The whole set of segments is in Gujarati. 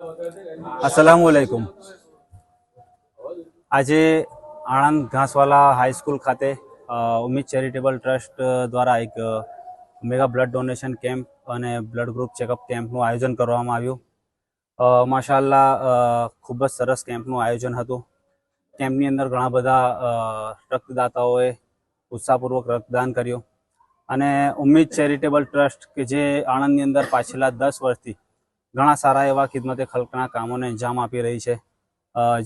અસલામ વાલેકુમ આજે આણંદ ઘાસવાલા હાઈસ્કૂલ ખાતે ઉમિત ચેરિટેબલ ટ્રસ્ટ દ્વારા એક મેગા બ્લડ ડોનેશન કેમ્પ અને બ્લડ ગ્રુપ ચેકઅપ કેમ્પનું આયોજન કરવામાં આવ્યું. માશાલ્લા ખૂબ જ સરસ કેમ્પનું આયોજન હતું. કેમ્પની અંદર ઘણા બધા રક્તદાતાઓએ ઉત્સાહપૂર્વક રક્તદાન કર્યું. અને ઉમિત ચેરિટેબલ ટ્રસ્ટ કે જે આણંદની અંદર પાછલા દસ વર્ષથી ઘણા સારા એવા ખિદમતે ખલકના કામોને અંજામ આપી રહી છે.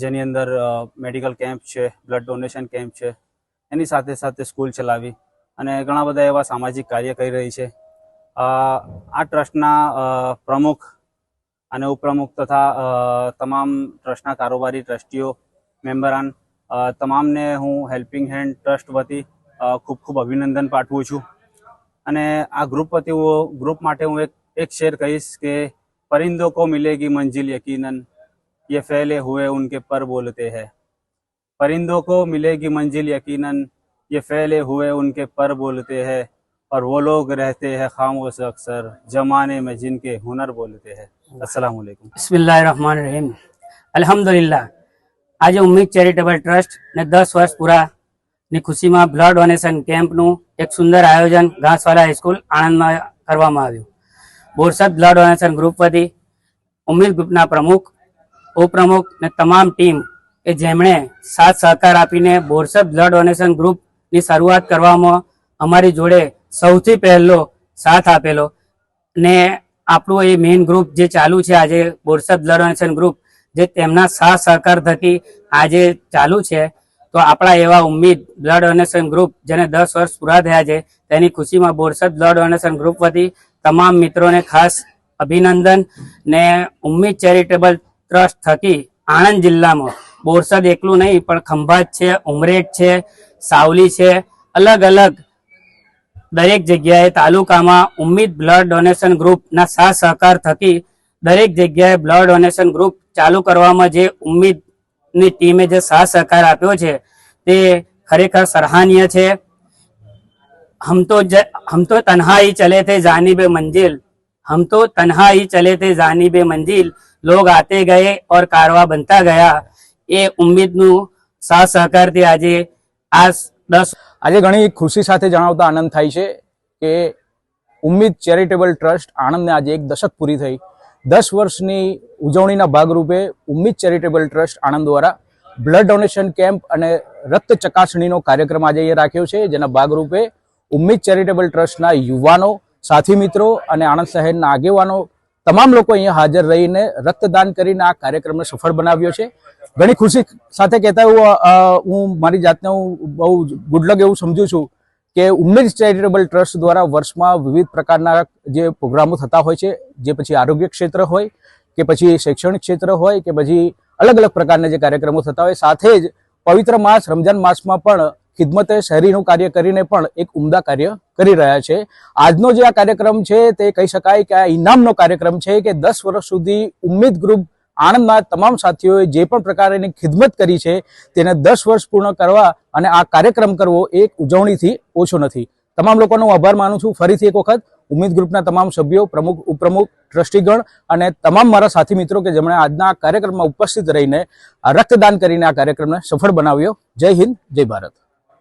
જેની અંદર મેડિકલ કેમ્પ છે, બ્લડ ડોનેશન કેમ્પ છે, એની સાથે સાથે સ્કૂલ ચલાવી અને ઘણા બધા એવા સામાજિક કાર્ય કરી રહી છે. આ ટ્રસ્ટના પ્રમુખ અને ઉપપ્રમુખ તથા તમામ ટ્રસ્ટના કારોબારી ટ્રસ્ટીઓ, મેમ્બરાન તમામને હું હેલ્પિંગ હેન્ડ ટ્રસ્ટ વતી ખૂબ ખૂબ અભિનંદન પાઠવું છું. અને આ ગ્રુપ વતી ગ્રુપ માટે હું એક એક શેર કહીશ કે परिंदों को मिलेगी मंजिल यकीनन ये फैले हुए उनके पर बोलते हैं परिंदों को मिलेगी मंजिल यकीनन ये फैले हुए उनके पर बोलते हैं और वो लोग रहते हैं खामोश अक्सर जमाने में जिनके हुनर बोलते हैं अस्सलाम वालेकुम બિસ્મિલ્લાહ રહીમ અલ્હમ્દુલિલ્લાહ આજે ઉમ્મીદ ચેરિટેબલ ટ્રસ્ટ ને દસ વર્ષ પૂરા ની ખુશીમાં બ્લડ ડોનેશન કેમ્પનું એક સુંદર આયોજન ઘાસવાલા હાઈસ્કૂલ આણંદમાં કરવામાં આવ્યું બોરસદ બ્લડ ડોનેશન ગ્રુપ વતી ઉમેદ ગ્રુપના પ્રમુખ, ઉપપ્રમુખ ને તમામ ટીમ કે જેમણે સાથ સહકાર આપીને બોરસદ બ્લડ ડોનેશન ગ્રુપની શરૂઆત કરવામાં અમારી જોડે સૌથી પહેલો સાથ આપેલો ને આપણું એ મેઇન ગ્રુપ જે ચાલુ છે આજે બોરસદ બ્લડ ડોનેશન ગ્રુપ, જે તેમના સાથ સહકાર થકી આજે ચાલુ છે, તો આપણા એવા ઉમ્મીદ બ્લડ ડોનેશન ગ્રુપ જેને દસ વર્ષ પૂરા થયા છે, તેની ખુશીમાં બોરસદ બ્લડ ડોનેશન ગ્રુપ વતી તમામ મિત્રોને ખાસ અભિનંદન ને ઉમ્મીદ ચેરિટેબલ ટ્રસ્ટ થકી આણંદ જિલ્લામાં બોરસદ એકલું નહીં, પણ ખંભાત છે, ઉમરેઠ છે, સાવલી છે, અલગ અલગ દરેક જગ્યાએ તાલુકામાં ઉમ્મીદ બ્લડ ડોનેશન ગ્રુપના સાથ સહકાર થકી દરેક જગ્યાએ બ્લડ ડોનેશન ગ્રુપ ચાલુ કરવામાં જે ઉમ્મીદની ટીમે જે સાથ સહકાર આપ્યો છે તે ખરેખર સરાહનીય છે. हम तो ज, हम तो तन्हा ही चले थे जानिब मंजिल हम तो तन्हा ही चले थे जानिब मंजिल लोग आते गए और कारवा बनता गया એ ઉમ્મીદનું સાથ સહકારથી આજે આ દસ આજે ઘણી ખુશી સાથે જણાવતા આનંદ થાય છે કે ઉમ્મીદ ચેરિટેબલ ટ્રસ્ટ આણંદને આજે એક દશક પૂરી થઈ દસ વર્ષની ઉજવણીના ભાગરૂપે ઉમ્મીદ ચેરિટેબલ ટ્રસ્ટ આણંદ દ્વારા બ્લડ ડોનેશન કેમ્પ અને રક્ત ચકાસણીનો કાર્યક્રમ આજે અહીંયા રાખ્યો છે જેના ભાગરૂપે ઉમ્મીદ ચેરિટેબલ ટ્રસ્ટના યુવાનો, સાથી મિત્રો અને આણંદ શહેરના આગેવાનો, તમામ લોકો અહીંયા હાજર રહીને રક્તદાન કરીને આ કાર્યક્રમને સફળ બનાવ્યો છે. ઘણી ખુશી સાથે કહેતા હું હું મારી જાતને હું બહુ ગુડલક એવું સમજુ છું કે ઉમ્મીદ ચેરિટેબલ ટ્રસ્ટ દ્વારા વર્ષમાં વિવિધ પ્રકારના જે પ્રોગ્રામો થતા હોય છે, જે પછી આરોગ્ય ક્ષેત્ર હોય કે પછી શૈક્ષણિક ક્ષેત્ર હોય કે પછી અલગ અલગ પ્રકારના જે કાર્યક્રમો થતા હોય, સાથે જ પવિત્ર માસ રમજાન માસમાં પણ ખિદમતે શહેરીનું કાર્ય કરીને પણ એક ઉમદા કાર્ય કરી રહ્યા છે. આજનો જે આ કાર્યક્રમ છે તે કહી શકાય કે આ ઇનામનો કાર્યક્રમ છે કે દસ વર્ષ સુધી ઉમ્મીદ ગ્રુપ આણંદમાં તમામ સાથીઓએ જે પણ પ્રકારની ખિદમત કરી છે તેને દસ વર્ષ પૂર્ણ કરવા અને આ કાર્યક્રમ કરવો એક ઉજવણીથી ઓછો નથી. તમામ લોકોનો હું આભાર માનું છું. ફરીથી એક વખત ઉમ્મીદ ગ્રુપના તમામ સભ્યો, પ્રમુખ, ઉપપ્રમુખ, ટ્રસ્ટીગણ અને તમામ મારા સાથી મિત્રો કે જેમણે આજના આ કાર્યક્રમમાં ઉપસ્થિત રહીને રક્તદાન કરીને આ કાર્યક્રમને સફળ બનાવ્યો. જય હિન્દ, જય ભારત.